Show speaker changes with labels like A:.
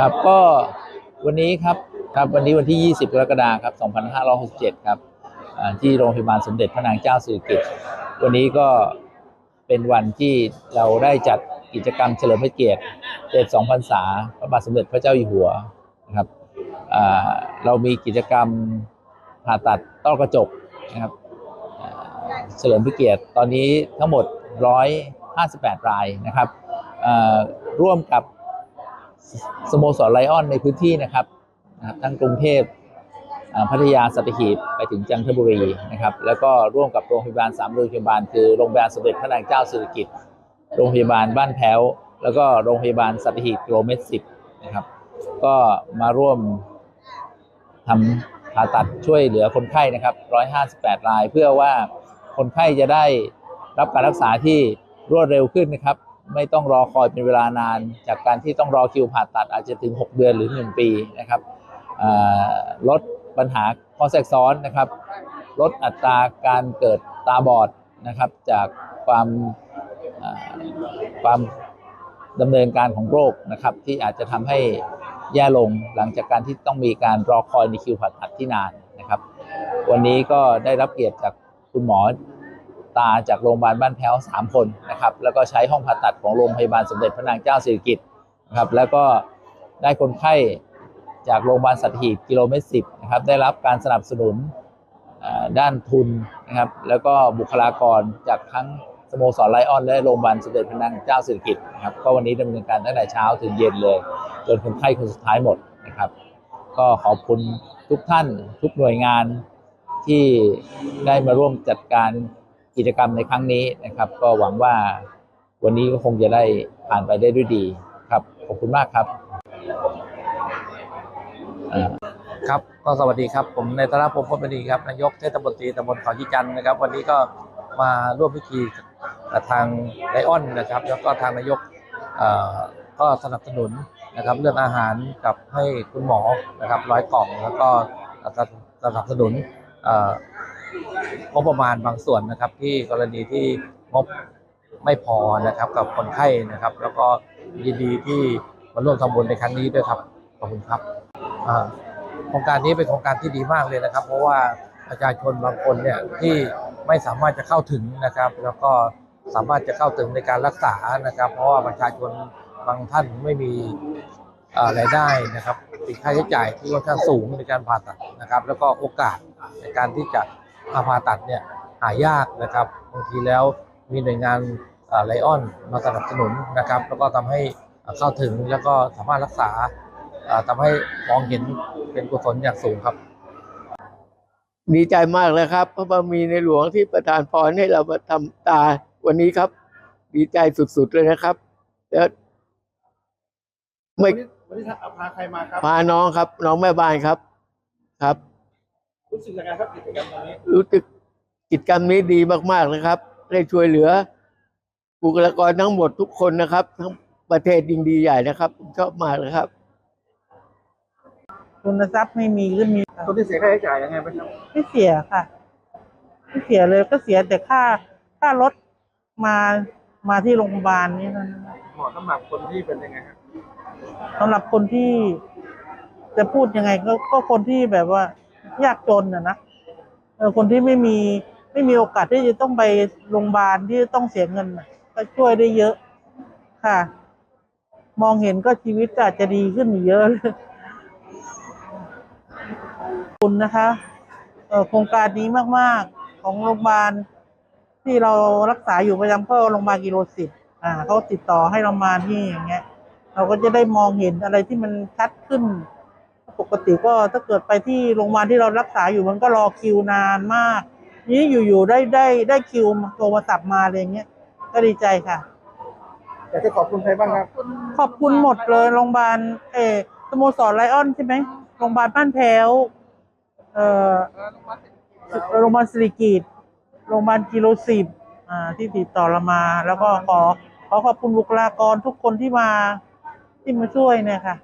A: ครับก็วันนี้ครับครับวันนี้วันที่ 20 กรกฎาคมครับ2567 ครับที่โรงพยาบาลสมเด็จพระนางเจ้าสิริกิติ์วันนี้ก็เป็นวันที่เราได้จัดกิจกรรมเฉลิมพระเกียรติ72พรรษาพระบาทสมเด็จพระเจ้าอยู่หัวนะครับเรามีกิจกรรมผ่าตัดต้อกระจกนะครับเฉลิมพระเกียรติตอนนี้ทั้งหมด 158 รายนะครับร่วมกับ สโมสรไลออนในพื้นที่นะครับนะครับทั้งกรุงเทพพัทยาสัตหีบไปถึงจันทบุรีนะครับ แล้วก็ร่วมกับโรงพยาบาลสามโรงพยาบาลคือโรงพยาบาลสมเด็จพระนางเจ้าสิริกิติ์โรงพยาบาลบ้านแพ้ว แล้วก็โรงพยาบาลสัตหีบกิโลเมตรสิบนะครับ ก็มาร่วมทำผ่าตัดช่วยเหลือคนไข้นะครับ 158 ราย เพื่อว่าคนไข้จะได้รับการรักษาที่รวดเร็วขึ้นนะครับ ไม่ต้องรอคอยเป็นเวลานาน จากการที่ต้องรอคิวผ่าตัดอาจจะถึง 6 เดือนหรือ 1 ปีนะครับลดปัญหาข้อแทรกซ้อนนะครับ ลดอัตราการเกิดตาบอดนะครับ จากความความดำเนินการของโรคนะครับ ที่อาจจะทำให้แย่ลงหลังจากการที่ต้องมีการรอคอยในคิวผ่าตัดที่นานนะครับ วันนี้ก็ได้รับเกียรติจากคุณหมอ ตาจากโรงพยาบาลบ้านแพ้วสามคนนะครับแล้วก็ใช้ห้องผ่าตัดของโรงพยาบาลสมเด็จพระนางเจ้าสิริกิติ์นะครับแล้วก็ได้คนไข้จากโรงพยาบาลสัตหีบกิโลเมตรสิบนะครับได้รับการสนับสนุนด้านทุนนะครับแล้วก็บุคลากรจากทั้งสโมสรไลออนและโรงพยาบาลสมเด็จพระนางเจ้าสิริกิติ์นะครับก็วันนี้ดำเนินการตั้งแต่เช้าถึงเย็นเลยจนคนไข้คนสุดท้ายหมดนะครับ ก็ขอบคุณทุกท่านทุกหน่วยงานที่ได้มาร่วมจัดการ กิจกรรมในครั้งนี้นะครับ ก็หวังว่าวันนี้ก็คงจะได้ผ่านไปได้ด้วยดีครับ ขอบคุณมากครับ
B: ครับก็สวัสดีครับ ผมในฐานะผมพลมณีครับนายกเทศมนตรีตำบลเขายี่จันทร์นะครับ วันนี้ก็มาร่วมพิธีกับทางไลออนนะครับ แล้วก็ทางนายกก็สนับสนุนนะครับเรื่องอาหารกับให้คุณหมอนะครับร้อยกล่องแล้วก็สนับสนุน งบประมาณบางส่วนนะครับ ที่กรณีที่งบไม่พอนะครับกับคนไข้นะครับ แล้วก็ยินดีที่มาร่วมทำบุญในครั้งนี้ด้วยครับขอบคุณครับโครงการนี้เป็นโครงการที่ดีมากเลยนะครับ เพราะว่าประชาชนบางคนเนี่ยที่ไม่สามารถจะเข้าถึงนะครับ แล้วก็สามารถจะเข้าถึงในการรักษานะครับ เพราะว่าประชาชนบางท่านไม่มีรายได้นะครับติดค่าใช้จ่ายที่ค่อนข้างสูงในการผ่าตัดนะครับ แล้วก็โอกาสในการที่จะาผ่าตัดเนี่ยหายากนะครับบางทีแล้วมีหน่วยงานไลออนมาสนับสนุนนะครับ แล้วก็ทำให้เอ่อเข้าถึงแล้วก็สามารถรักษาเอ่อทำให้มองเห็นเป็นกุศลอย่างสูงครับ
C: ดีใจมากเลยครับเพราะว่ามีในหลวงที่ประทานพรให้เรามาทำตาวันนี้ครับ ดีใจสุดๆเลยนะครับแล้วไม่
D: วันนี้ท่านพาใครมาครับ
C: พาน้องครับ น้องแม่บ้านครับครับ
D: รู้สึกยังไงครับกิจกรรมตรงนี้
C: รู้สึกกิจกรรมนี้ดีมากๆเลยครับ ได้ช่วยเหลือ บุคลากรทั้งหมดทุกคนนะครับ ทั้งประเทศยิ่งดีใหญ่นะครับผมชอบมากเลยครับ
E: ทุนทรัพย์ไม่มีหรือมี
D: ตัวที่เสียค่าใช้จ่ายยังไงไหมครับ
E: ไม่เสียค่ะไม่เสียเลยก็เสียแต่ค่าค่ารถมามาที่โรงพยาบาลนี่เท่านั้น
D: เหมาะสำหรับคนที่เป็นยังไงครับ
E: สำหรับคนที่ จะพูดยังไงก็ก็คนที่แบบว่า ยากจนอะนะเออคนที่ไม่มีไม่มีโอกาสที่จะต้องไปโรงพยาบาลที่ต้องเสียเงินน่ะก็ช่วยได้เยอะค่ะ มองเห็นก็ชีวิตอาจจะดีขึ้นเยอะเลยคุณนะคะโครงการนี้มาก ๆ ของโรงพยาบาลที่เรารักษาอยู่ประจำก็โรงพยาบาลกิโลสิบอ่าเขาติดต่อให้เรามาที่อย่างเงี้ย เราก็จะได้มองเห็นอะไรที่มันชัดขึ้น ปกติก็ถ้าเกิดไปที่โรงพยาบาลที่เรารักษาอยู่มันก็รอคิวนานมาก นี้อยู่ๆได้ได้ได้คิวโทรมาตับมาอะไรอย่างเงี้ยก็ดีใจค่ะ
D: อยากจะขอบคุณใครบ้างครับ
E: ขอบคุณหมดเลยโรงพยาบาลเออสโมสรไลออนใช่ไหมโรงพยาบาลบ้านแพ้วเอ่อโรงพยาบาลสิริกิตโรงพยาบาลกิโลสิบอ่าที่ติดต่อเรามา แล้วก็ขอขอขอบคุณบุคลากรทุกคนที่มาที่มาช่วยเนี่ยค่ะ